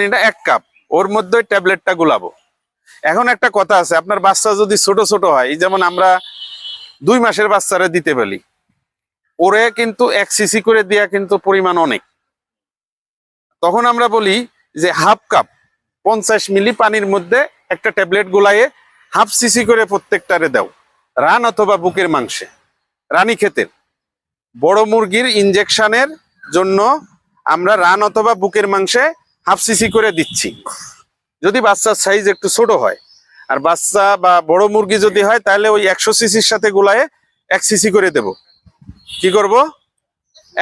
এটা এক কাপ, ওর মধ্যে ট্যাবলেটটা গুলাবো। এখন একটা কথা আছে, আপনার বাচ্চা যদি ছোট ছোট হয় যেমন আমরা দুই মাসের বাচ্চারা দিতে বলি, ওরে কিন্তু এক সিসি করে দেওয়া কিন্তু পরিমাণ অনেক। তখন আমরা বলি যে হাফ কাপ, পঞ্চাশ মিলি পানির মধ্যে একটা ট্যাবলেট গুলাইয়ে হাফ সিসি করে প্রত্যেকটারে দাও, রান অথবা বুকের মাংসে, রানী ক্ষেতের। বড় মুরগির ইনজেকশনের জন্য আমরা রান অথবা বুকের মাংসে হাফ সিসি করে দিচ্ছি। যদি বাচ্চার সাইজ একটু ছোট হয়, আর বাচ্চা বা বড় মুরগি যদি হয়, তাহলে ওই একশো সিসির সাথে গুলায়ে এক সিসি করে দেব। কি করব?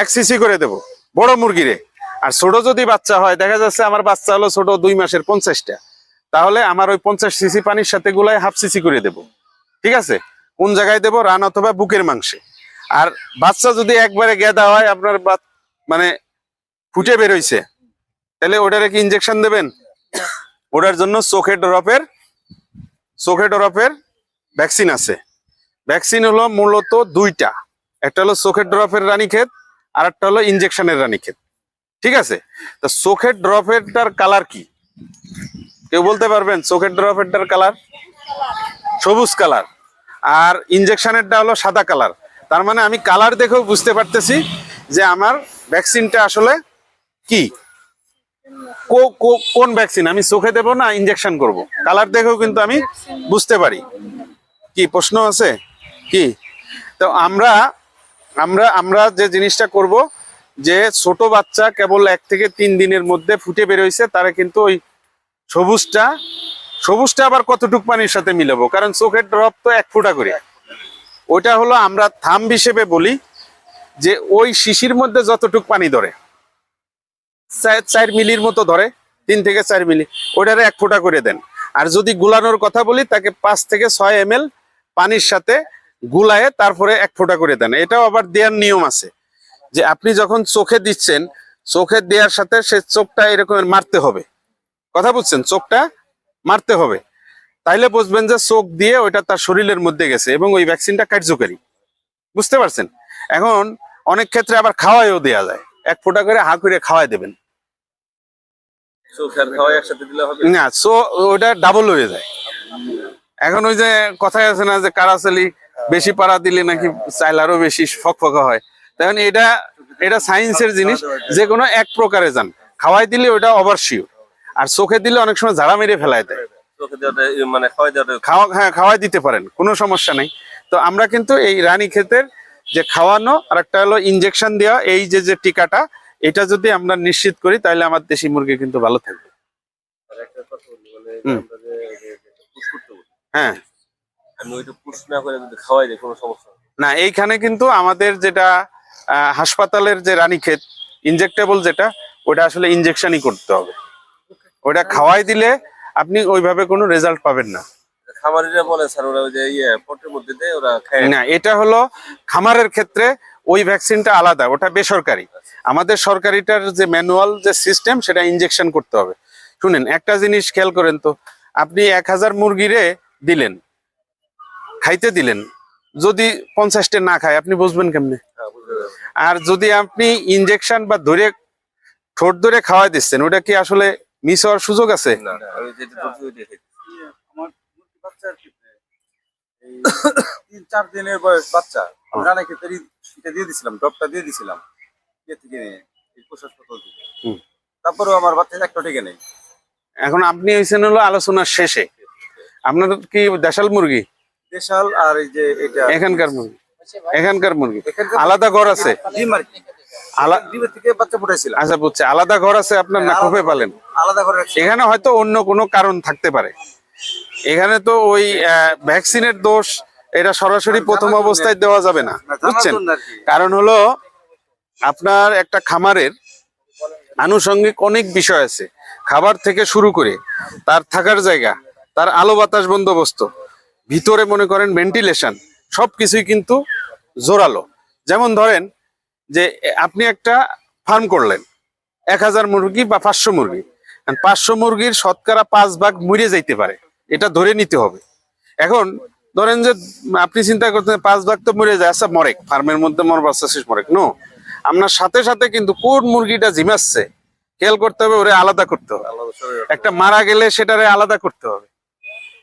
এক সিসি করে দেব, বড় মুরগিরে। আর ছোট যদি বাচ্চা হয়, দেখা যাচ্ছে আমার বাচ্চা হলো ছোট দুই মাসের পঞ্চাশটা। তাহলে আমার ওই পঞ্চাশ সিসি পানির সাথে গুলায় হাফ সিসি করে দেব। ঠিক আছে? কোন জায়গায় দেব? রান অথবা বুকের মাংসে। আর বাচ্চা যদি একবারে গেদা হয়, আপনার মানে ফুটে বেরোইছে তাহলে ওটারে কি ইনজেকশন দেবেন? ওটার জন্য চোখে ড্রপের চোখে ড্রপের ভ্যাকসিন আছে। ভ্যাকসিন হলো মূলত দুইটা। একটা হলো চোখের ড্রপের রানীক্ষেত, আর একটা হলো ইনজেকশনের রানীক্ষেত। ঠিক আছে? তো চোখের ড্রপেরটার কালার কি? কেউ বলতে পারবেন চোখের ড্রপেরটার কালার সবুজ কালার আর ইনজেকশনেরটা হলো সাদা কালার তার মানে আমি কালার দেখেও বুঝতে পারতেছি যে আমার ভ্যাকসিনটা আসলে কো- কোন ভ্যাকসিন আমি চোখে দেবো না ইনজেকশন করব। কালার দেখেও কিন্তু আমি বুঝতে পারি। কি প্রশ্ন আছে? কি? তো আমরা আমরা আমরা যে জিনিসটা করব, যে ছোট বাচ্চা কেবল এক থেকে তিন দিনের মধ্যে ফুটে বেরোইছে, তারা কিন্তু ওই সবুজটা সবুজটা আবার কতটুক পানির সাথে মিলাবো? কারণ চোখের ড্রপ তো এক ফুটা করে। ওইটা হলো আমরা থাম হিসেবে বলি যে ওই শিশির মধ্যে যতটুক পানি ধরে। চার- মিলির মতো ধরে, তিন থেকে চার মিলি। ওইটারে এক ফোঁটা করে দেন। আর যদি গুলানোর কথা বলি, তাকে পাঁচ থেকে ছয় এম পানির সাথে গুলায়ে তারপরে এক ফোঁটা করে দেন। এটাও আবার দেওয়ার নিয়ম আছে। যে আপনি যখন চোখে দিচ্ছেন, চোখে দেওয়ার সাথে সে চোখটা এরকম মারতে হবে। কথা বুঝছেন? চোখটা মারতে হবে। তাইলে বুঝবেন যে চোখ দিয়ে ওইটা তার শরীরের মধ্যে গেছে এবং ওই ভ্যাকসিনটা কার্যকারী। বুঝতে পারছেন? এখন অনেক ক্ষেত্রে আবার খাওয়াইও দেওয়া যায়। এক ফোঁটা করে হা করে খাওয়াই দেবেন চোখ আর খাওয়া একসাথে দিলে হবে না সো ওটা ডাবল হয়ে যায়। এখন ওই যে কথাই আছে না যে কারাচালি বেশি পাড়া দিলে নাকি চাইল আরও বেশি ফকফকা হয়। তখন এটা এটা সায়েন্সের জিনিস যে কোনো এক প্রকারে যান। খাওয়াই দিলে ওটা ওভার শিওর আর চোখে দিলে অনেক সময় ঝাড়া মেরে ফেলায় দেয়। মানে খাওয়াই খাওয়া হ্যাঁ খাওয়াই দিতে পারেন কোনো সমস্যা নেই। তো আমরা কিন্তু এই রানী ক্ষেতের যে খাওয়ানো আর একটা হলো ইনজেকশন দেওয়া এই যে যে টিকাটা এটা যদি আমরা নিশ্চিত করি তাহলে আমার দেশি মুরগি কিন্তু ভালো থাকবে। হ্যাঁ। না এইখানে কিন্তু আমাদের যেটা হাসপাতালের যে রানীক্ষেত ইনজেক্টেবল যেটা ওটা আসলে ইনজেকশনই করতে হবে। ওটা খাওয়াই দিলে আপনি ওইভাবে কোনো রেজাল্ট পাবেন না। খামারিরা বলে স্যার ওরা ওই যে ইয়ে পটের মধ্যে দেয় ওরা খায় না। এটা হলো খামারের ক্ষেত্রে ওই ভ্যাকসিনটা আলাদা ওটা বেসরকারি। আমাদের সরকারিটার যে ম্যানুয়াল যে সিস্টেম সেটা ইনজেকশন করতে হবে। শুনেন একটা জিনিস খেয়াল করেন তো আপনি এক হাজার মুরগিরে দিলেন খাইতে দিলেন যদি পঞ্চাশটা না খায় আপনি বুঝবেন কেমনে? হ্যাঁ। আর যদি আপনি ইনজেকশন বা ধরে ঠোঁট ধরে খাওয়াই দিচ্ছেন ওটা কি আসলে মিস হওয়ার সুযোগ আছে? ক্ষেত্রে এই তিন চার দিনের বয়স বাচ্চা। রানা এটা দিয়ে দিছিলাম ডবটা দিয়ে দিছিলাম। ইয়ে থেকে নিয়ে এই প্রশাসন থেকে। তারপরেও আমার বাচ্চা একটা টিকে নেই। এখন আপনি হয়েছেন হলো আলোচনার শেষে। আপনার কি দেশাল মুরগি? দেশাল আর এই যে এটা এখানকার মুরগি। এখানকার মুরগি। আলাদা ঘর আছে? আচ্ছা বুঝছে। আলাদা ঘর আছে আপনার না খোপে পালেন? আলাদা ঘর এখানে হয়তো অন্য কোনো কারণ থাকতে পারে। এখানে তো ওই ভ্যাকসিনের দোষ এটা সরাসরি প্রথম অবস্থায় দেওয়া যাবে না। বুঝছেন। কারণ হলো আপনার একটা খামারের আনুষঙ্গিক অনেক বিষয় আছে। খাবার থেকে শুরু করে তার থাকার জায়গা, তার আলো বাতাস বন্দোবস্ত, ভিতরে মনে করেন ভেন্টিলেশন সবকিছুই কিন্তু জোরালো। যেমন ধরেন যে আপনি একটা ফার্ম করলেন, এক হাজার মুরগি বা পাঁচশো মুরগি। পাঁচশো মুরগির শতকরা পাঁচ ভাগ মরে যাইতে পারে, এটা ধরে নিতে হবে। এখন ধরেন যে আপনি চিন্তা করতেন পাঁচ ভাগ তো মরে যায় আচ্ছা মরেক ফার্মের মধ্যে মর বাচ্চা শেষ, মরেক। নো আপনার সাথে সাথে কিন্তু কোন মুরগিটা জিমাচ্ছে খেয়াল করতে হবে ওরে আলাদা করতে হবে। একটা মারা গেলে সেটারে আলাদা করতে হবে।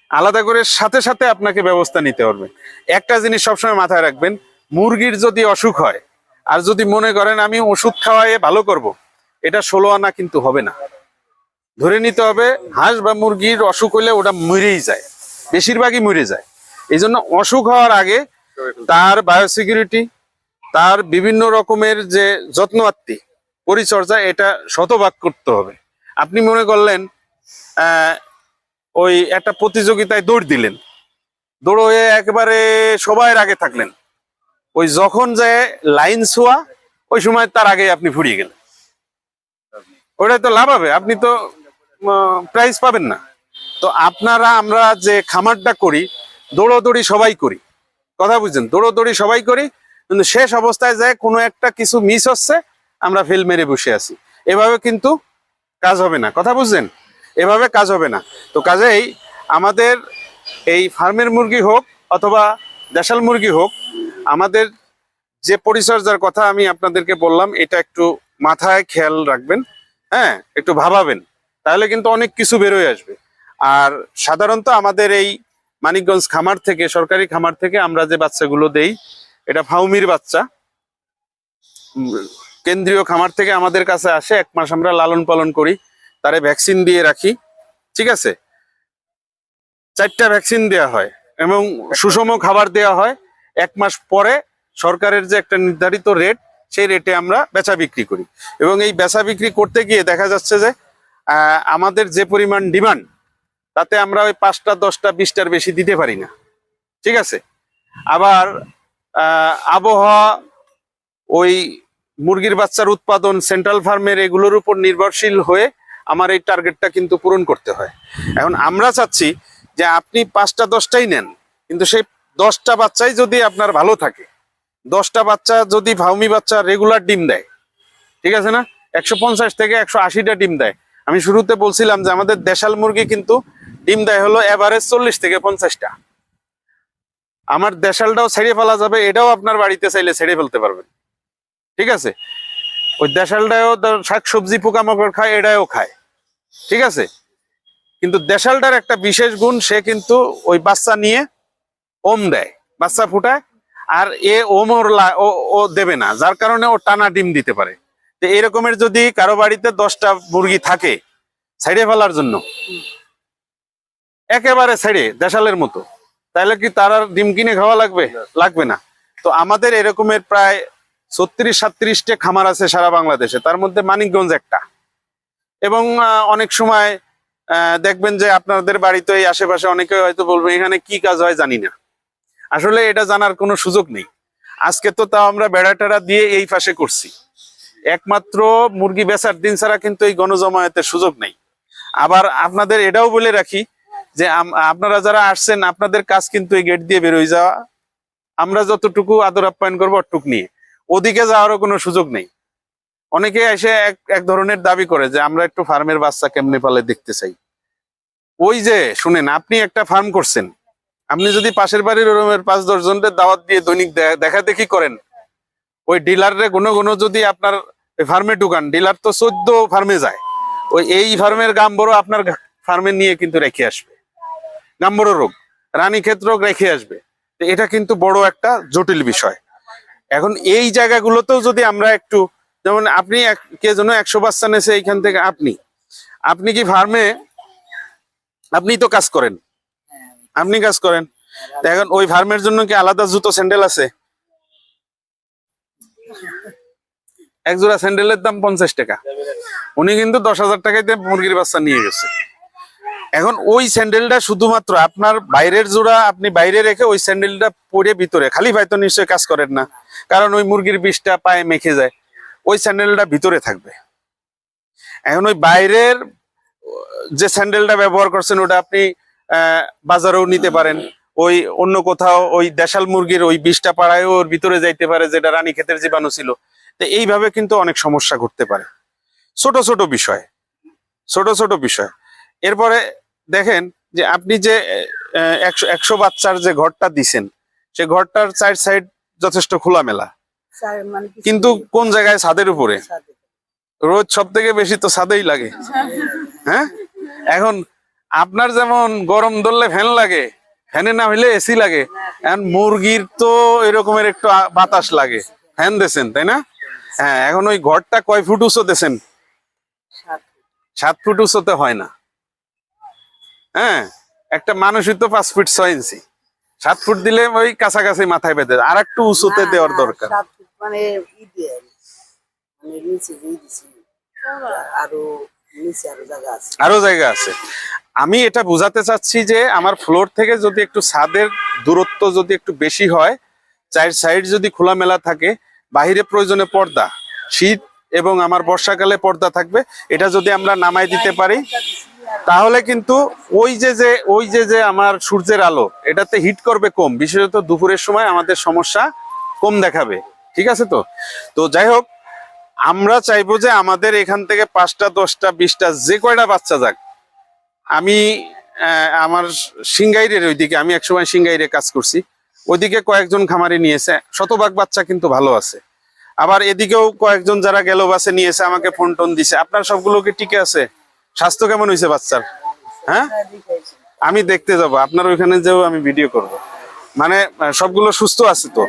আলাদা করে সাথে সাথে আপনাকে ব্যবস্থা নিতে হবে। একটা জিনিস সবসময় মাথায় রাখবেন মুরগির যদি অসুখ হয় আর যদি মনে করেন আমি ওষুধ খাওয়াইয়ে ভালো করব। এটা ষোলো আনা কিন্তু হবে না। ধরে নিতে হবে হাঁস বা মুরগির অসুখ হলে ওটা মরেই যায় বেশিরভাগই মরে যায়। এই জন্য অসুখ হওয়ার আগে তার বায়োসিকিউরিটি তার বিভিন্ন রকমের যে যত্ন যত্নআত্তি পরিচর্যা, এটা শতভাগ করতে হবে। আপনি মনে করলেন ওই একটা প্রতিযোগিতায় দৌড় দিলেন। দৌড় হয়ে একেবারে সবাই আগে থাকলেন। ওই যখন যে লাইন ছোঁয়া, ওই সময় তার আগে আপনি ফুরিয়ে গেলেন। ওটাই তো লাভ হবে। আপনি তো প্রাইজ পাবেন না। তো আপনারা, আমরা যে খামারটা করি, দৌড়োদৌড়ি সবাই করি। কথা বুঝছেন? দৌড়োদৌড়ি সবাই করি কিন্তু শেষ অবস্থায় যায় কোনো একটা কিছু মিস হচ্ছে, আমরা ফেল মেরে বসে আছি। এভাবে কিন্তু কাজ হবে না। কথা বুঝছেন এভাবে কাজ হবে না। তো কাজেই আমাদের এই ফার্মের মুরগি হোক অথবা দেশাল মুরগি হোক, আমাদের যে পরিচর্যার কথা আমি আপনাদেরকে বললাম, এটা একটু মাথায় খেয়াল রাখবেন হ্যাঁ? একটু ভাবাবেন। তাহলে কিন্তু অনেক কিছু বেরোয় আসবে। আর সাধারণত আমাদের এই মানিকগঞ্জ খামার থেকে, সরকারি খামার থেকে আমরা যে বাচ্চাগুলো দেই এটা ফাউমির বাচ্চা। কেন্দ্রীয় খামার থেকে আমাদের কাছে আসে, এক মাস আমরা লালন পালন করি, তারে ভ্যাকসিন দিয়ে রাখি, ঠিক আছে? চারটা ভ্যাকসিন দেওয়া হয় এবং সুষম খাবার দেওয়া হয়, এক মাস পরে সরকারের যে একটা নির্ধারিত রেট, সেই রেটে আমরা বেচা বিক্রি করি। এবং এই বেচা বিক্রি করতে গিয়ে দেখা যাচ্ছে যে আমাদের যে পরিমাণ ডিমান্ড, তাতে আমরা ওই পাঁচটা, দশটা, বিশটার বেশি দিতে পারি না, ঠিক আছে? আবার আবহাওয়া, ওই মুরগির বাচ্চার উৎপাদন সেন্ট্রাল ফার্মের এগুলোর উপর নির্ভরশীল হয়ে আমার এই টার্গেটটা কিন্তু পূরণ করতে হয়। এখন আমরা চাচ্ছি যে আপনি পাঁচটা, দশটাই নেন, কিন্তু সেই দশটা বাচ্চাই যদি আপনার ভালো থাকে, দশটা বাচ্চা যদি ভাউমি বাচ্চা রেগুলার ডিম দেয়, ঠিক আছে না? একশো পঞ্চাশ থেকে একশো আশিটা ডিম দেয়। আমি শুরুতে বলছিলাম যে আমাদের দেশাল মুরগি কিন্তু ডিম দেয় হলো এভারেজ চল্লিশ থেকে পঞ্চাশটা। আমার দেশালটাও ছেড়ে ফেলা যাবে, এটাও আপনার বাড়িতে চাইলে ছেড়ে ফেলতে পারবেন। ঠিক আছে? ওই দেশালটাও শাক সবজি পোকামাকড় খায় এটাও খায়। ঠিক আছে? কিন্তু দেশালটার একটা বিশেষ গুণ, সে কিন্তু ওই বাচ্চা নিয়ে ওম দেয়, বাচ্চা ফুটায়, আর এ ওম ওর ও দেবে না, যার কারণে ও টানা ডিম দিতে পারে। তো এরকমের যদি কারও বাড়িতে দশটা মুরগি থাকে, ছেড়ে ফেলার জন্য, একেবারে ছেড়ে, দেশালের মতো। তাহলে কি তার আর ডিম কিনে খাওয়া লাগবে? লাগবে না। তো আমাদের এরকমের প্রায় ছত্রিশ সাত্রিশটা খামার আছে সারা বাংলাদেশে। তার মধ্যে মানিকগঞ্জ একটা। এবং অনেক সময় দেখবেন যে আপনাদের বাড়িতে এই আশেপাশে অনেকে হয়তো বলবে এখানে কি কাজ হয় জানি না। আসলে এটা জানার কোনো সুযোগ নেই। আজকে তো তাও আমরা বেড়া টেড়া দিয়ে এই পাশে করছি। একমাত্র মুরগি বেচার দিন ছাড়া কিন্তু এই গণজমায়েতের সুযোগ নেই। আবার আপনাদের এটাও বলে রাখি যে আপনারা যারা আসছেন, আপনাদের কাজ কিন্তু এই গেট দিয়ে বেরোয় যাওয়া। আমরা যতটুকু আদর আপ্যায়ন করব অটুক নিয়ে। ওদিকে যাওয়ারও কোনো সুযোগ নেই। অনেকে এসে এক এক ধরনের দাবি করে যে, আমরা একটু ফার্মের বাচ্চা কেমনে পালে দেখতে চাই? ওই যে, শুনেন, আপনি একটা ফার্ম করছেন। আপনি যদি পাশের বাড়ির ওরমের পাঁচ, দশ জনের দাওয়াত দিয়ে দৈনিক দেখা দেখি করেন, ওই ডিলারে কোনো কোনো যদি আপনার ফার্মে ঢুকান, ডিলার তো চোদ্দ ফার্মে যায়। ওই এই ফার্মের গাম্বরও আপনার ফার্মে নিয়ে কিন্তু রেখে আসবে। গাম্বর রোগ। রানী ক্ষেত্র রেখে আসবে। এটা কিন্তু বড় একটা জটিল বিষয়। এখন এই জায়গাগুলোতেও যদি আমরা একটু, যেমন আপনি কে যেন একশো বাচ্চা নেছে এইখান থেকে আপনি। আপনি কি ফার্মে? আপনি তো কাজ করেন। আপনি কাজ করেন। এখন ওই ফার্মের জন্য কি আলাদা জুতো, স্যান্ডেল আছে? এক জোড়া স্যান্ডেলের দাম পঞ্চাশ টাকা। উনি কিন্তু দশ হাজার টাকাইতে মুরগির বাচ্চা নিয়ে গেছে। এখন ওই স্যান্ডেলটা শুধুমাত্র আপনার বাইরের জোড়া আপনি বাইরে রেখে ওই স্যান্ডেলটা পরে ভিতরে, খালি ভাই তো নিশ্চয়ই কাজ করেন না। কারণ ওই মুরগির বিষটা পায়ে মেখে যায়, ওই স্যান্ডেলটা ভিতরে থাকবে। এখন ওই বাইরের, যে স্যান্ডেলটা ব্যবহার করছেন ওটা আপনি বাজারেও নিতে পারেন। ওই অন্য কোথাও ওই দেশাল মুরগির ওই বিষটা পাড়ায় ওর ভিতরে যাইতে পারে, যেটা রানী ক্ষেতের জীবাণু ছিল। তো এইভাবে কিন্তু অনেক সমস্যা ঘটতে পারে। ছোট ছোট বিষয়, ছোট ছোট বিষয়। এরপরে দেখেন যে আপনি যে একশো একশো বাচ্চার যে ঘরটা দিছেন সে ঘরটার চার সাইড যথেষ্ট খোলামেলা। মানে কিন্তু কোন জায়গায়? ছাদের উপরে। রোজ সব থেকে বেশি তো ছাদেই লাগে। হ্যাঁ? এখন আপনার যেমন গরম ধরলে ফ্যান লাগে ফ্যানে না হইলে এসি লাগে। এখন মুরগির তো এরকমের একটু বাতাস লাগে। ফ্যান দেছেন তাই না? হ্যাঁ এখন ওই ঘরটা কয় ফুট উঁচু দেছেন? সাত ফুট উঁচুতে হয় না। হ্যাঁ একটা মানুষই তো পাঁচ ফুট ছয় ইঞ্চি। সাত ফুট দিলে ওই কাছাকাছি মাথায় বেঁধে আর একটু উঁচুতে দেওয়ার দরকার। মানে মানে আরও জায়গা আছে। আমি এটা বোঝাতে চাচ্ছি যে আমার ফ্লোর থেকে যদি একটু ছাদের দূরত্ব যদি একটু বেশি হয় চার সাইড যদি খোলামেলা থাকে বাহিরে প্রয়োজনে পর্দা শীত এবং আমার বর্ষাকালে পর্দা থাকবে এটা যদি আমরা নামাই দিতে পারি তাহলে কিন্তু ওই যে যে, ওই যে যে আমার সূর্যের আলো, এটাতে হিট করবে কম। বিশেষত দুপুরের সময় আমাদের সমস্যা কম দেখাবে। ঠিক আছে তো? তো যাই হোক, আমরা চাইব যে আমাদের এখান থেকে পাঁচটা, দশটা, বিশটা, যে কয়টা বাচ্চা যাক। আমি আমার সিঙ্গাইরের ওইদিকে, আমি একসময় সিঙ্গাইরে কাজ করছি। ওইদিকে কয়েকজন খামারি নিয়েছে, শতভাগ বাচ্চা কিন্তু ভালো আছে। আবার এদিকেও কয়েকজন যারা গেল বাসে নিয়েছে, আমাকে ফোন টোন দিছে। আপনার সবগুলো কি টিকে আছে? স্বাস্থ্য কেমন হয়েছে বাচ্চার? হ্যাঁ? আমি দেখতে যাব আপনার ওইখানে যেও আমি ভিডিও করব। মানে সবগুলো সুস্থ আছে তো?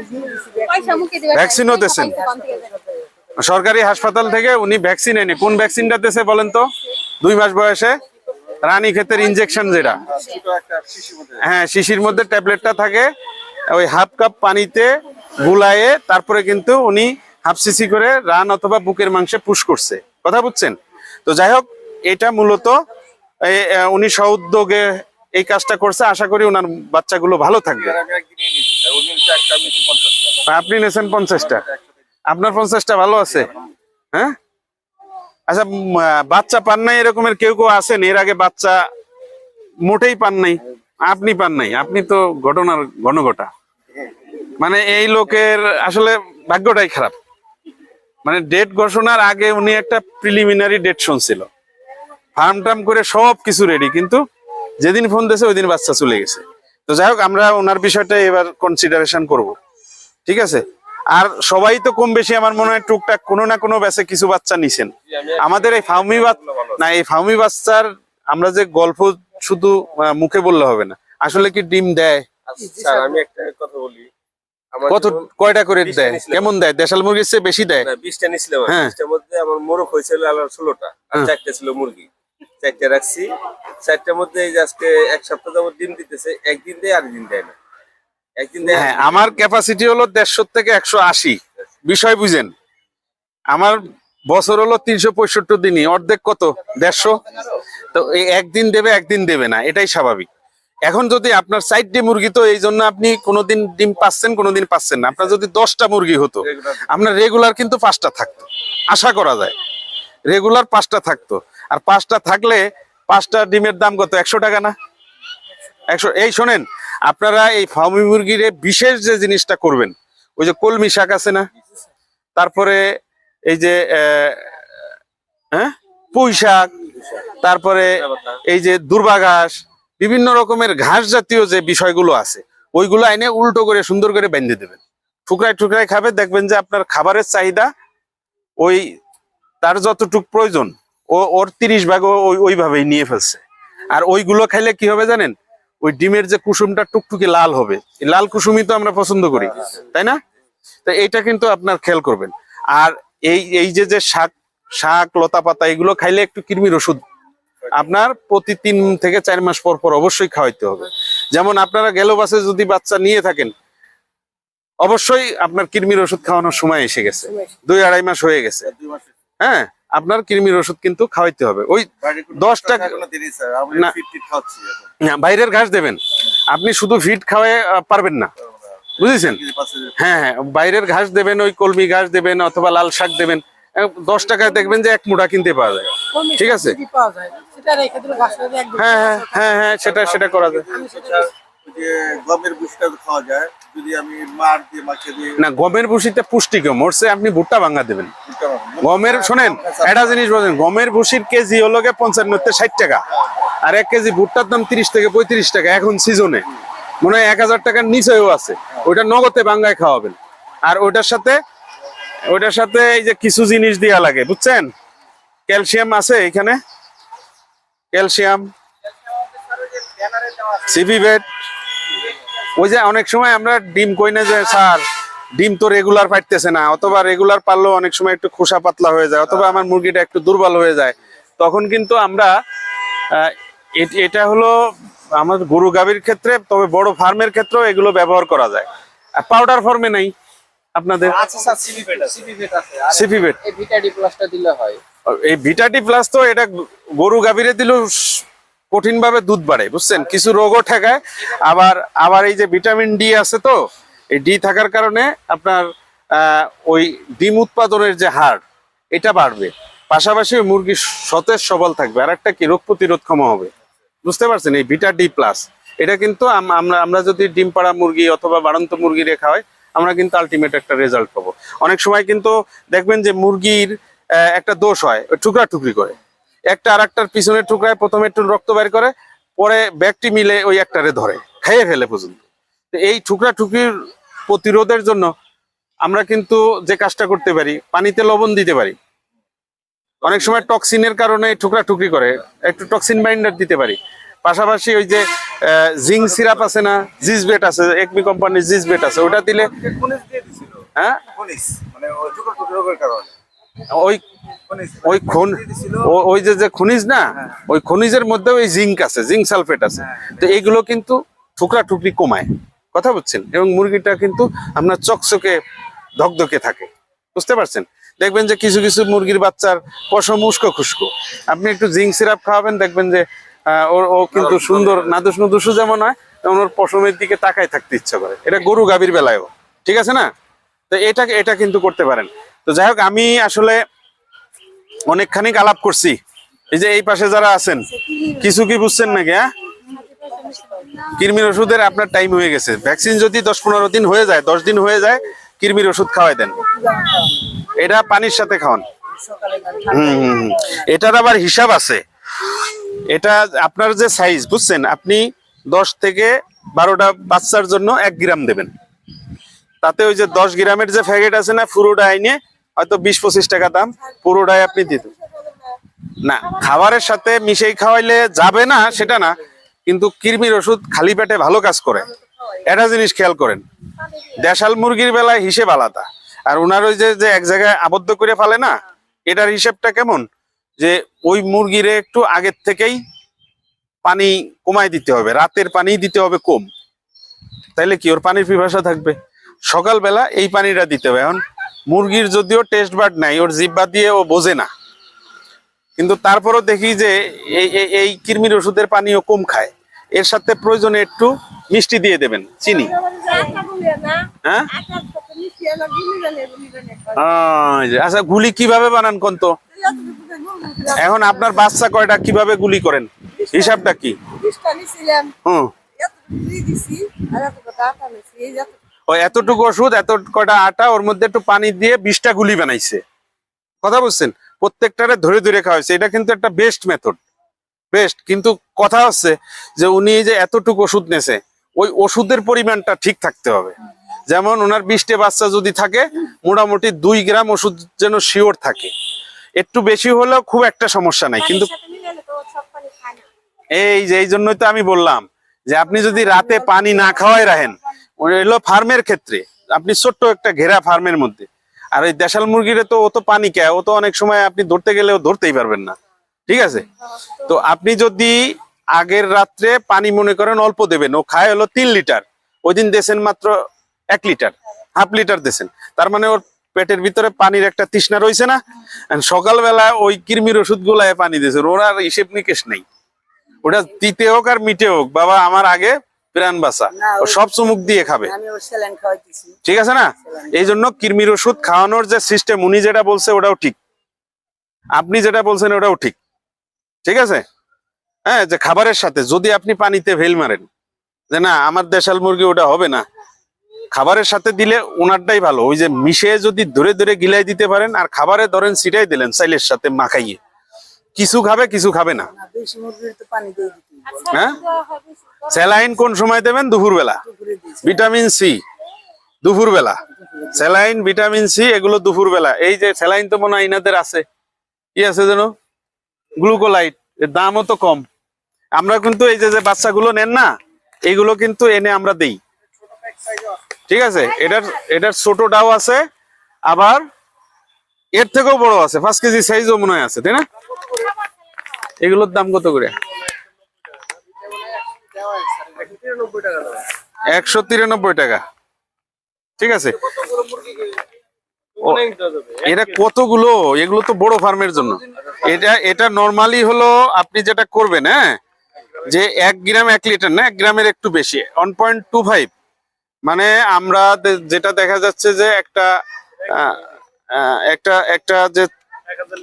ভ্যাকসিনও দিয়েছেন? সরকারি হাসপাতাল থেকে উনি ভ্যাকসিন এনে কোন ভ্যাকসিনটা দিয়েছে বলেন তো? দুই মাস বয়সে রানী ক্ষেতের ইনজেকশন যেটা। ছোট একটা শিশির মধ্যে হ্যাঁ শিশির মধ্যে ট্যাবলেটটা থাকে ওই হাফ কাপ পানিতে গুলায়ে তারপরে কিন্তু উনি হাফ সিসি করে রান অথবা বুকের মাংসে পুশ করছে। কথা বুঝছেন? তো যাই হোক এটা মূলত উনি সউদ্যোগে এই কাজটা করছে। আশা করি ওনার বাচ্চাগুলো ভালো থাকবে। আপনি নিয়েছেন পঞ্চাশটা। আপনার পঞ্চাশটা ভালো আছে? হ্যাঁ? আচ্ছা বাচ্চা পান নাই এরকমের কেউ কেউ আছেন? এর আগে বাচ্চা মোটেই পান নাই। আপনি পান নাই। আপনি তো ঘটনার ঘনঘটা। মানে এই লোকের আসলে ভাগ্যটাই খারাপ। মানে ডেট ঘোষণার আগে উনি একটা প্রিলিমিনারি ডেট শুনছিল। ফার্ম টার্ম করে সব কিছু রেডি কিন্তু যেদিন ফোন দিয়েছে ওই দিন বাচ্চা চলে গেছে। তো যাই হোক আমরা ওনার বিষয়টা এবার কনসিডারেশন করব। ঠিক আছে? আর সবাই তো কম বেশি আমার মনে হয় টুকটাক কোনো না কোনো ব্যাচে কিছু বাচ্চা নিছেন। আমাদের এই ফাউমি বাচ্চা না এই ফাউমি বাচ্চার আমরা যে গল্প শুধু মুখে বললে হবে না। আসলে কি ডিম দেয়? আচ্ছা, স্যার আমি একটা কথা বলি। আমার কত কয়টা করে দেয়? কেমন দেয়? দেশাল মুরগির চেয়ে বেশি দেয়? না, বিশটা নিছিলাম। হ্যাঁ। বিশটার মধ্যে আমার মোরগ হয়েছিল ষোলোটা আর হ্যাঁ। চারটে ছিল মুরগি। চারটে রাখছি। চারটার মধ্যে এই যে আজকে এক সপ্তাহ যাবত ডিম দিতেছে একদিন দেয় আর দিন দেয় না। একদিন দেয় হ্যাঁ। আমার ক্যাপাসিটি হলো দেড়শো থেকে একশো আশি। বিষয় বুঝেন আমার বছর হলো তিনশো পঁয়ষট্টি দিনই অর্ধেক কত? দেড়শো? তো এই একদিন দেবে একদিন দেবে না এটাই স্বাভাবিক। এখন যদি আপনার চারটি মুরগি তো এই জন্য আপনি কোনোদিন ডিম পাচ্ছেন কোনোদিন পাচ্ছেন না। আপনার যদি দশটা মুরগি হতো আপনার রেগুলার কিন্তু পাঁচটা থাকতো। আশা করা যায় রেগুলার পাঁচটা থাকতো। আর পাঁচটা থাকলে পাঁচটা ডিমের দাম কত? একশো টাকা না? একশো এই শোনেন, আপনারা এই ফার্মি মুরগির বিশেষ যে জিনিসটা করবেন, ওই যে কলমি শাক আছে না? তারপরে এই যে হ্যাঁ? পুঁই শাক, তারপরে এই যে দুর্বা ঘাস, বিভিন্ন রকমের ঘাস জাতীয় যে বিষয়গুলো আছে, ওইগুলো এনে উল্টো করে সুন্দর করে বেঁধে দেবেন। টুকরায় টুকরায় খাবে, দেখবেন যে আপনার খাবারের চাহিদা ওই তার যতটুক প্রয়োজন ও, ওর তিরিশ ভাগ ওইভাবেই নিয়ে ফেলছে। আর ওইগুলো খাইলে কি হবে জানেন? ওই ডিমের যে কুসুমটা টুকটুকি লাল হবে। লাল কুসুমই তো আমরা পছন্দ করি, তাই না? তো এইটা কিন্তু আপনার খেয়াল করবেন। আর এই এই যে যে শাক শাক লতা পাতা এগুলো খাইলে একটু কৃমির ওষুধ আপনার প্রতি তিন থেকে চার মাস পর পর অবশ্যই খাওয়াইতে হবে। যেমন আপনারা গেলো বাসে যদি বাচ্চা নিয়ে থাকেন, অবশ্যই আপনার কৃমির ওষুধ খাওয়ানোর সময় এসে গেছে। দুই আড়াই মাস হয়ে গেছে। হ্যাঁ? আপনার কৃমির ওষুধ কিন্তু খাওয়াইতে হবে। ওই দশ টাকা না। হ্যাঁ, বাইরের ঘাস দেবেন। আপনি শুধু ফিট খাওয়াই পারবেন না। বুঝেছেন? হ্যাঁ হ্যাঁ বাইরের ঘাস দেবেন ওই কলমি ঘাস দেবেন অথবা লাল শাক দেবেন। দশ টাকায় দেখবেন যে এক মুঠা কিনতে পাওয়া যায়। ঠিক আছে? হ্যাঁ হ্যাঁ হ্যাঁ হ্যাঁ সেটা সেটা করা যায়। যে গমের বুসটা খাওয়া যায়। যদি আমি মার দিয়ে মাকে দিয়ে না গমের ভুসিতে পুষ্টি কম ওর আপনি ভুট্টা ভাঙা দেবেন। গমের শোনেন একটা জিনিস বলেন গমের ভুসির কেজি হলো গে পঞ্চান্ন ষাট টাকা। আর এক কেজি ভুট্টার দাম তিরিশ থেকে পঁয়ত্রিশ টাকা এখন সিজনে। মনে হয় এক হাজার টাকার নিচেও আছে। ওইটা নগদে বাঙ্গায় খাওয়াবেন। আর ওইটার সাথে ওইটার সাথে এই যে কিছু জিনিস দেওয়া লাগে বুঝছেন? ক্যালসিয়াম আছে এখানে। ক্যালসিয়াম। সিপিভেট ওই যে অনেক সময় আমরা ডিম কই না যে স্যার ডিম তো রেগুলার পাইতেছে না অথবা রেগুলার পারলেও অনেক সময় একটু খোসা পাতলা হয়ে যায় অথবা আমার মুরগিটা একটু দুর্বল হয়ে যায়। তখন কিন্তু আমরা এটা হলো আমার গরু গাভীর ক্ষেত্রে তবে বড় ফার্মের ক্ষেত্রেও এগুলো ব্যবহার করা যায়। আর পাউডার ফর্মে নেই আপনাদের। আচ্ছা স্যার সিপিভেট এই ভিটাডি প্লাসটা দিলে হয়। এই ভিটাটি প্লাস তো এটা গরু গাভীরে দিলেও কঠিন ভাবে দুধ বাড়ে, বুঝছেন? কিছু রোগও ঠেকায়। আবার আবার এই যে ভিটামিন ডি আছে তো, এই ডি থাকার কারণে আপনার ওই ডিম উৎপাদনের যে হার, এটা বাড়বে। পাশাপাশি মুরগি সতেজ সবল থাকবে। আর একটা কি? রোগ প্রতিরোধ ক্ষমা হবে। বুঝতে পারছেন? এই ভিটা ডি প্লাস, এটা কিন্তু আম- আমরা আমরা যদি ডিম পাড়া মুরগি অথবা বাড়ন্ত মুরগি রেখা হয় আমরা কিন্তু আলটিমেট একটা রেজাল্ট পাবো। অনেক সময় কিন্তু দেখবেন যে মুরগির একটা দোষ হয় টুকরা টুকরি করে। একটা আর একটার পিছনের টুকরায় প্রথমে একটু রক্ত বের করে পরে ব্যাগটি মিলে ওই একটারে ধরে খাইয়ে ফেলে পর্যন্ত। এই টুকরা টুকরির প্রতিরোধের জন্য আমরা কিন্তু যে কাজটা করতে পারি পানিতে লবণ দিতে পারি। অনেক সময় টক্সিনের কারণে টুকরা টুকরি করে একটু টক্সিন বাইন্ডার দিতে পারি। পাশাপাশি ওই যে জিঙ্ক সিরাপ আছে না জিজবেট আছে একমি কোম্পানির জিজবেট আছে ওটা দিলে হ্যাঁ? ওই ওই খন ওই যে যে খনিজ না ওই খনিজের মধ্যে ওই জিঙ্ক আছে জিঙ্ক সালফেট আছে। তো এইগুলো কিন্তু টুকরা টুকরি কমায়। কথা বুঝছেন এবং মুরগিটা কিন্তু আপনার চকচকে ধকধকে থাকে। বুঝতে পারছেন? দেখবেন যে কিছু কিছু মুরগির বাচ্চার পশম উস্কো খুস্কো। আপনি একটু জিঙ্ক সিরাপ খাওয়াবেন দেখবেন যে আহ, ওর ও কিন্তু সুন্দর নাদুস নুদুসু যেমন হয় তেমন ওর পশমের দিকে তাকায় থাকতে ইচ্ছা করে। এটা গরু গাভীর বেলায়ও। ঠিক আছে না? তো এটা এটা কিন্তু করতে পারেন। তো যাই হোক, আমি আসলে অনেকখানি আলাপ করছি। এই যে এই পাশে যারা আছেন, কিছু কি বুঝছেন নাকি হ্যাঁ? কৃমির ওষুধের আপনার টাইম হয়ে গেছে। ভ্যাকসিন যদি দশ পনেরো দিন হয়ে যায়, দশ দিন হয়ে যায়, কৃমির ওষুধ খাওয়াই দেন। এটা পানির সাথে খাওয়ান। হুম হুম। এটার আবার হিসাব আছে। এটা আপনার যে সাইজ বুঝছেন? আপনি দশ থেকে বারোটা বাচ্চার জন্য এক গ্রাম দেবেন। তাতে ওই যে দশ গ্রামের যে প্যাকেট আছে না পুরোটা আইনে হয়তো বিশ পঁচিশ টাকা দাম, পুরোটাই আপনি দিতেন না, খাবারের সাথে মিশিয়ে খাওয়াইলে যাবে না, সেটা না, কিন্তু কৃমির ওষুধ খালি পেটে ভালো কাজ করে। একটা জিনিস খেয়াল করেন, দেশাল মুরগির বেলায় হিসেব আলাদা। আর ওনার ওই যে যে এক জায়গায় আবদ্ধ করে ফেলে না, এটার হিসেবটা কেমন? যে ওই মুরগিরে একটু আগের থেকেই পানি কমায় দিতে হবে, রাতের পানি দিতে হবে কম। তাইলে কি ওর পানির পিপাসা থাকবে? সকালবেলা এই পানিটা দিতে হবে। এখন মুরগির যদিও টেস্ট বার্ড নাই ওর জিব্বা দিয়ে ও বোঝে না। কিন্তু তারপরও দেখি যে এই এই- কৃমির ওষুধের পানিও কম খায়। এর সাথে প্রয়োজনে একটু মিষ্টি দিয়ে দেবেন চিনি। হ্যাঁ? আচ্ছা গুলি কীভাবে বানান কোন তো এখন আপনার বাচ্চা কয়টা কীভাবে গুলি করেন? হিসাবটা কি? হুম। এতটুকু ওষুধ এত কটা আটা ওর মধ্যে একটু পানি দিয়ে বিশটা গুলি বানাইছে। কথা বুঝছেন? প্রত্যেকটারে ধরে ধরে খাওয়া হয়েছে। এটা কিন্তু একটা বেস্ট মেথড বেস্ট কিন্তু কথা হচ্ছে যে উনি যে এতটুকু ওষুধ নেছে ওই ওষুধের পরিমাণটা ঠিক থাকতে হবে। যেমন ওনার বিশটে বাচ্চা যদি থাকে মোটামুটি দুই গ্রাম ওষুধ যেন শিওর থাকে। একটু বেশি হলেও খুব একটা সমস্যা নাই কিন্তু এই যে এই জন্যই তো আমি বললাম যে আপনি যদি রাতে পানি না খাওয়াই রাখেন হলো ফার্মের ক্ষেত্রে। আপনি ছোট্ট একটা ঘেরা ফার্মের মধ্যে। আর ওই দেশাল মুরগিরে তো ও তো পানি খায়, ও তো অনেক সময় আপনি ধরতে গেলেও ধরতেই পারবেন না। ঠিক আছে? তো আপনি যদি আগের রাত্রে পানি মনে করেন অল্প দেবেন, ও খায় হলো তিন লিটার। ওই দিন দেশেন মাত্র এক লিটার, হাফ লিটার দেশেন তার মানে ওর পেটের ভিতরে পানির একটা তৃষ্ণা রয়েছে না? সকালবেলা ওই কৃমির ওষুধ গুলায় পানি দিয়েছে। ওর আর হিসেব নিকেশ নেই। ওটা তিতে হোক আর মিটে হোক। বাবা, আমার আগে প্রাণ বাঁচা। ও সব চুমুক দিয়ে খাবে। ঠিক আছে না? এই জন্য কৃমির ওষুধ খাওয়ানোর যে সিস্টেম উনি যেটা বলছে ওটাও ঠিক। আপনি যেটা বলছেন ওটাও ঠিক। ঠিক আছে? হ্যাঁ যে খাবারের সাথে যদি আপনি পানিতে ভেল মারেন যে না আমার দেশাল মুরগি ওটা হবে না। খাবারের সাথে দিলে ওনারটাই ভালো। ওই যে মিশে যদি ধরে ধরে গিলাই দিতে পারেন আর খাবারে ধরেন সিটাই দিলেন সাইলের সাথে মাখাইয়ে। কিছু খাবে কিছু খাবে না। হ্যাঁ? স্যালাইন কোন সময় দেবেন? দুপুরবেলা। দুপুরে ভিটামিন সি। দুপুরবেলা। স্যালাইন, ভিটামিন সি, এগুলো দুপুরবেলা। এই যে স্যালাইন তো মনে হয় ইনাদের আছে। কি আছে যেন? গ্লুকোলাইট। এর দামও তো কম। আমরা কিন্তু এই যে বাচ্চাগুলো নেন না এগুলো কিন্তু এনে আমরা দেই। ঠিক আছে? এটার এটার ছোটটাও আছে, আবার এর থেকেও বড় আছে। পাঁচ কেজি সাইজও মনে হয় আছে, তাই না? এগুলোর দাম কত করে? একশো তিরানব্বই টাকা। ঠিক আছে? এটা কতগুলো? এগুলো তো বড় ফার্মের জন্য। এটা এটা নর্মালি হলো আপনি যেটা করবেন হ্যাঁ? যে এক গ্রাম এক লিটার না এক গ্রামের একটু বেশি। ওয়ান পয়েন্ট টু ফাইভ মানে আমরা যেটা দেখা যাচ্ছে যে একটা একটা একটা যে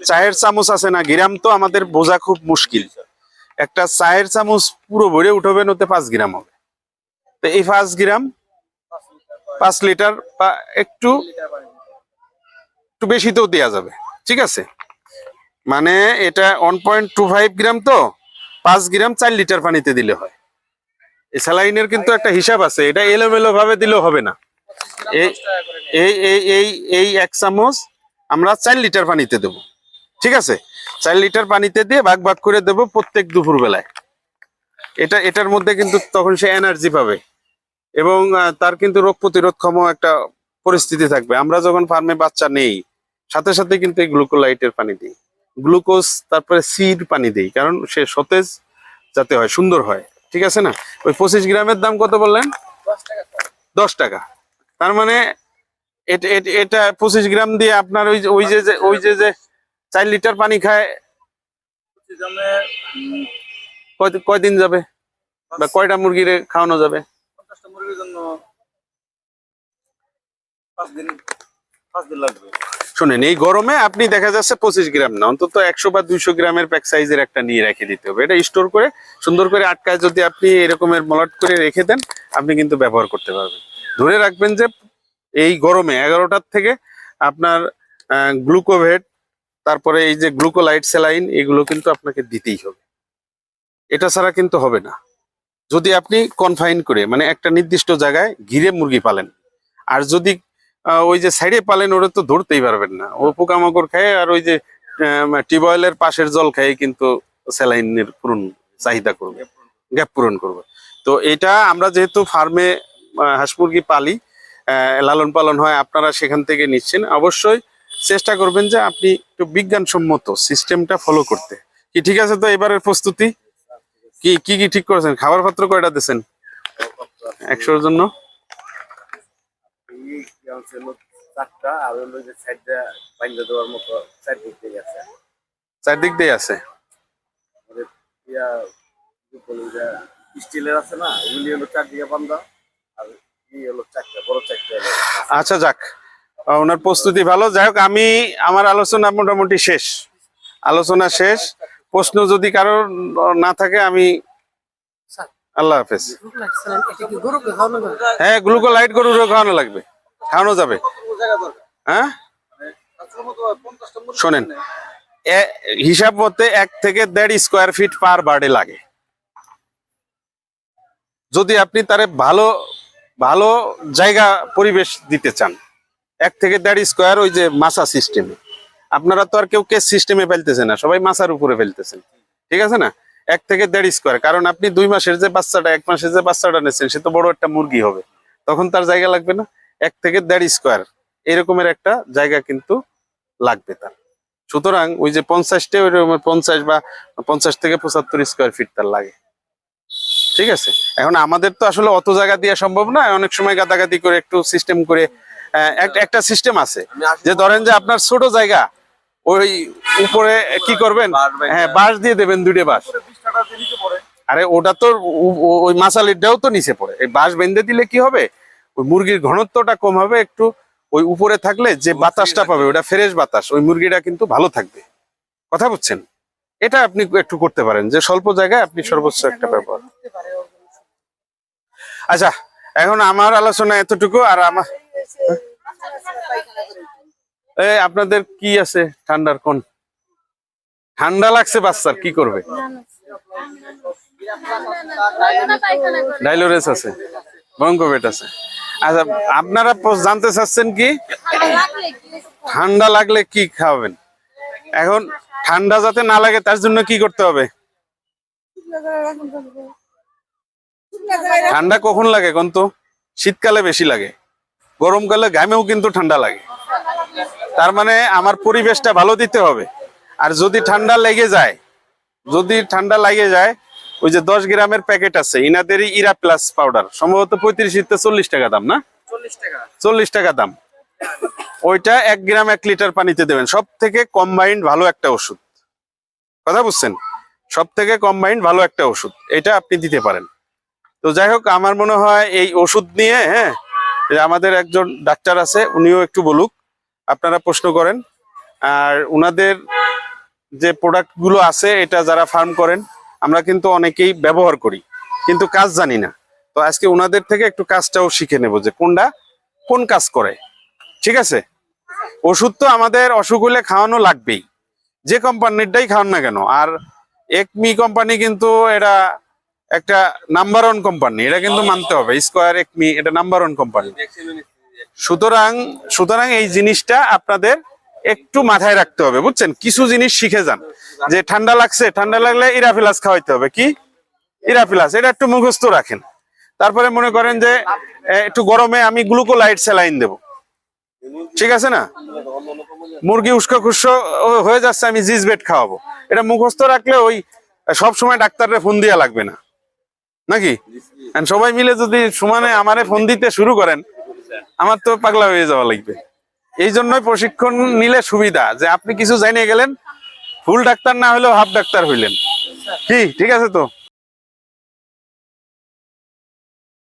চায়ের চামচ আছে না গ্রাম তো আমাদের বোঝা খুব মুশকিল। একটা চায়ের চামচ পুরো ভরে উঠবেন ওতে পাঁচ গ্রাম হবে। এই পাঁচ গ্রাম পাঁচ লিটার বা একটু একটু বেশিতেও দেওয়া যাবে, ঠিক আছে? মানে এটা one point two five gram তো, পাঁচ গ্রাম চার লিটার পানিতে দিলে হয়। এই স্যালাইনের কিন্তু একটা হিসাব আছে, এটা এলোমেলো ভাবে দিলেও হবে না। এই এই এই এই এক চামচ আমরা চার লিটার পানিতে দেবো, ঠিক আছে? চার লিটার পানিতে দিয়ে ভাগ ভাগ করে দেবো প্রত্যেক দুপুর বেলায় এটা, এটার মধ্যে কিন্তু তখন সে এনার্জি পাবে। এবং তার কিন্তু রোগ প্রতিরোধ ক্ষম একটা পরিস্থিতি থাকবে। আমরা যখন ফার্মে বাচ্চা নেই সাথে সাথে কিন্তু এই গ্লুকোলাইটের পানি দিই। গ্লুকোজ তারপরে সির পানি দিই কারণ সে সতেজ যাতে হয় সুন্দর হয়। ঠিক আছে না? ওই পঁচিশ গ্রামের দাম কত বললেন? দশ টাকা। তার মানে এটা পঁচিশ গ্রাম দিয়ে আপনার ওই যে ওই যে ওই যে যে চার লিটার পানি খায় কয়- কয়দিন যাবে? বা কয়টা মুরগির খাওয়ানো যাবে? শুনেন, এই গরমে আপনি দেখা যাচ্ছে পঁচিশ গ্রাম না, অন্তত একশো বা দুইশো গ্রামের প্যাক সাইজের একটা নিয়ে রেখে দিতে হবে। এটা স্টোর করে, সুন্দর করে আটকায় যদি আপনি এরকমের মলাট করে রেখে দেন, আপনি কিন্তু ব্যবহার করতে পারবেন। ধরে রাখবেন যে এই গরমে এগারোটার থেকে আপনার গ্লুকোভেট তারপরে এই যে গ্লুকোলাইট স্যালাইন এগুলো কিন্তু আপনাকে দিতেই হবে। এটা ছাড়া কিন্তু হবে না। যদি আপনি কনফাইন করে মানে একটা নির্দিষ্ট জায়গায় ঘিরে মুরগি পালেন, আর যদি ওই যে সাইডে পালেন, ওরা তো ধরতেই পারবেন না। ও পোকামাকড় খায়, আর ওই যে টিউবওয়েলের পাশের জল খায়, কিন্তু স্যালাইনের পূরণ, চাহিদা করবে, গ্যাপ পূরণ করবে। তো এটা আমরা যেহেতু ফার্মে হাঁস মুরগি পালি লালন পালন হয়, আপনারা সেখান থেকে নিচ্ছেন। অবশ্যই চেষ্টা করবেন যে আপনি একটু বিজ্ঞানসম্মত সিস্টেমটা ফলো করতে। কি ঠিক আছে তো এবারের প্রস্তুতি? কি কি কি ঠিক করেছেন? খাবার পাত্র কয়টা দিয়েছেন একশোর জন্য? চারদিক দিয়ে স্টিলের আছে। না হলো আর হলো চারটা বড় চারটা আচ্ছা যাক। ওনার প্রস্তুতি ভালো। যাই হোক, আমি, আমার আলোচনা মোটামুটি শেষ। আলোচনা শেষ। প্রশ্ন যদি কারোর না থাকে আমি আল্লাহ হাফেজ? হ্যাঁ গ্লুকোলাইট গরুরও খাওয়ানো লাগবে খাওয়ানো যাবে। হ্যাঁ? শোনেন হিসাব মতে এক থেকে দেড় স্কোয়ার ফিট পার বার্ডে লাগে। যদি আপনি তারে ভালো ভালো জায়গা পরিবেশ দিতে চান এক থেকে দেড় স্কোয়ার ওই যে মাসা সিস্টেমে আপনারা তো আর কেউ কেস সিস্টেমে ফেলতেছে না, সবাই মাসার উপরে ফেলতেছেন। ঠিক আছে না? এক থেকে দেড় স্কোয়ার কারণ আপনি দুই মাসের যে বাচ্চাটা, এক মাসের যে বাচ্চাটা নিচ্ছেন, সে তো বড় একটা মুরগি হবে। তখন তার জায়গা লাগবে না। এক থেকে দেড় স্কোয়ার এরকমের একটা জায়গা কিন্তু লাগবে তার। সুতরাং ওই যে পঞ্চাশটা ওই রকমের পঞ্চাশ বা পঞ্চাশ থেকে পঁচাত্তর স্কোয়ার ফিট তার লাগে। ঠিক আছে? এখন আমাদের তো আসলে অত জায়গা দেওয়া সম্ভব না অনেক সময় গাদাগাদি করে একটু সিস্টেম করে একটা সিস্টেম আছে। যে ধরেন যে আপনার ছোট জায়গা ওই উপরে কি করবেন হ্যাঁ বাঁশ দিয়ে দেবেন দুইটা বাঁশ আরে ওটা তো ওই মাসালিটাও তো নিচে পড়ে এই বাঁশ বেঁধে দিলে কি হবে ওই মুরগির ঘনত্বটা কম হবে একটু ওই উপরে থাকলে যে বাতাসটা পাবে ওটা ফ্রেশ বাতাস ওই মুরগিটা কিন্তু ভালো থাকবে কথা বুঝছেন এটা আপনি একটু করতে পারেন যে স্বল্প জায়গায় আপনি সর্বোচ্চ একটা ব্যবহার আচ্ছা এখন আমার আলোচনা এতটুকু আর আমার এই আপনাদের কি আছে ঠান্ডার কোন? ঠান্ডা লাগছে বাচ্চার কি করবে? ডাইলোরেস আছে বঙ্কবেট আছে। আচ্ছা আপনারা জানতে চাচ্ছেন কি? ঠান্ডা লাগলে কি খাওয়াবেন? এখন ঠান্ডা যাতে না লাগে, তার জন্য কি করতে হবে? ঠান্ডা কখন লাগে কোন তো? শীতকালে বেশি লাগে। গরমকালে ঘামেও কিন্তু ঠান্ডা লাগে। তার মানে আমার পরিবেশটা ভালো দিতে হবে। আর যদি ঠান্ডা লেগে যায় যদি ঠান্ডা লাগে যায় ওই যে দশ গ্রামের প্যাকেট আছে ইনাদেরই ইরা প্লাস পাউডার সম্ভবত পঁয়ত্রিশ চল্লিশ টাকা দাম না? চল্লিশ টাকা। দাম। ওইটা এক গ্রাম এক লিটার পানিতে দেবেন। সব থেকে কম্বাইন্ড ভালো একটা ওষুধ। কথা বুঝছেন? সব থেকে কম্বাইন্ড ভালো একটা ওষুধ। এটা আপনি দিতে পারেন। তো যাই হোক আমার মনে হয় এই ওষুধ নিয়ে হ্যাঁ আমাদের একজন ডাক্তার আছে উনিও একটু বলুক। আপনারা প্রশ্ন করেন। আর উনাদের যে প্রোডাক্টগুলো আছে এটা যারা ফার্ম করেন আমরা কিন্তু অনেকেই ব্যবহার করি কিন্তু কাজ জানি না। তো আজকে উনাদের থেকে একটু কাজটাও শিখে নেব যে কোনটা কোন কাজ করে। ঠিক আছে? ওষুধ তো আমাদের অসুখ হলে খাওয়ানো লাগবেই। যে কোম্পানিরটাই খাওয়ান না কেন। আর একমি কোম্পানি কিন্তু এটা একটা নাম্বার ওয়ান কোম্পানি এটা কিন্তু মানতে হবে। স্কোয়ার একমি এটা নাম্বার ওয়ান কোম্পানি সুতরাং সুতরাং এই জিনিসটা আপনাদের একটু মাথায় রাখতে হবে, বুঝছেন? কিছু জিনিস শিখে যান। যে ঠান্ডা লাগছে, ঠান্ডা লাগলে ইরাফিলাস খাওয়াইতে হবে, কি? ইরাফিলাস, এটা একটু মুখস্থ রাখেন। তারপরে মনে করেন যে একটু গরমে আমি গ্লুকোলাইট স্যালাইন দেব। ঠিক আছে না? মুরগি উস্কো খুস্কো হয়ে যাচ্ছে, আমি জিজ বেড খাওয়াবো। এটা মুখস্থ রাখলে ওই, সব সময় ডাক্তারের ফোন দিয়া লাগবে না। নাকি? সবাই মিলে যদি সমানে আমারে ফোন দিতে শুরু করেন আমার তো পাগলা হয়ে যাওয়া লাগবে। এই জন্যই প্রশিক্ষণ নিলে সুবিধা, যে আপনি কিছু জানিয়ে গেলেন ফুল ডাক্তার না হলেও হাফ ডাক্তার হইলেন। কি, ঠিক আছে তো?